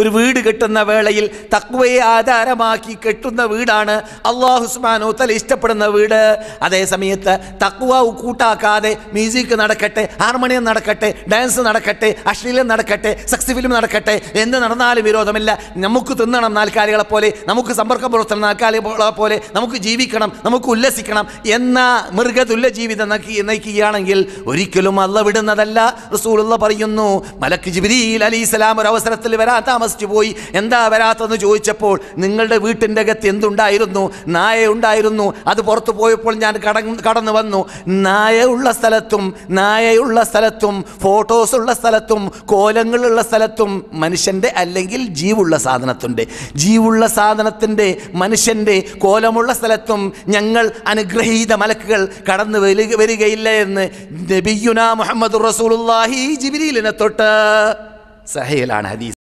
ഒരു വീട് കെട്ടുന്ന വേളയിൽ തക്വയെ ആധാരമാക്കി കെട്ടുന്ന വീടാണ് അള്ളാഹുസ്മാനോ തല ഇഷ്ടപ്പെടുന്ന വീട്. അതേ സമയത്ത് തക്വ കൂട്ടാക്കാതെ മ്യൂസിക് നടക്കട്ടെ ഹാർമോണിയം നടക്കട്ടെ ഡാൻസ് നടക്കട്ടെ അശ്ലീലം നടക്കട്ടെ സെക്സ് ഫിലിം നടക്കട്ടെ എന്ത് നടന്നാലും വിരോധമില്ല. നമുക്ക് തിന്നണം നാൽക്കാലികളെ പോലെ നമുക്ക് സമ്പർക്കം പുറത്തണം നാൽക്കാലികളെ പോലെ നമുക്ക് ജീവിക്കണം നമുക്ക് ഉല്ലസിക്കണം എന്ന മൃഗതുല്യ ജീവിതം നയിക്കുകയാണെങ്കിൽ ഒരിക്കലും അല്ല വിടുന്നതല്ല. റസൂലുള്ള പറയുന്നു മലക്ക് ജിബ്രീൽ അലി ഇസ്ലാം ഒരു അവസരത്തിൽ വരാൻ താമസിച്ചു പോയി എന്താ വരാത്തതെന്ന് ചോദിച്ചപ്പോൾ നിങ്ങളുടെ വീട്ടിന്റെ അകത്ത് എന്തുണ്ടായിരുന്നു? നായ ഉണ്ടായിരുന്നു. അത് പുറത്തു പോയപ്പോൾ ഞാൻ കട- കടന്നു വന്നു. നായയുള്ള സ്ഥലത്തും നായയുള്ള സ്ഥലത്തും ഫോട്ടോസ് ഉള്ള സ്ഥലത്തും കോലങ്ങളുള്ള സ്ഥലത്തും മനുഷ്യന്റെ അല്ലെങ്കിൽ ജീവുള്ള സാധനത്തിന്റെ ജീവുള്ള സാധനത്തിന്റെ മനുഷ്യന്റെ കോലമുള്ള സ്ഥലത്തും ഞങ്ങൾ അനുഗ്രഹീത മലക്കുകൾ കടന്നു വരിക വരികയില്ല എന്ന് നബിയുന മുഹമ്മദ് റസൂലുള്ളാഹി ജിബ്രീലിനെ തൊട്ട് സഹയിലാണ് ഹദീസ്.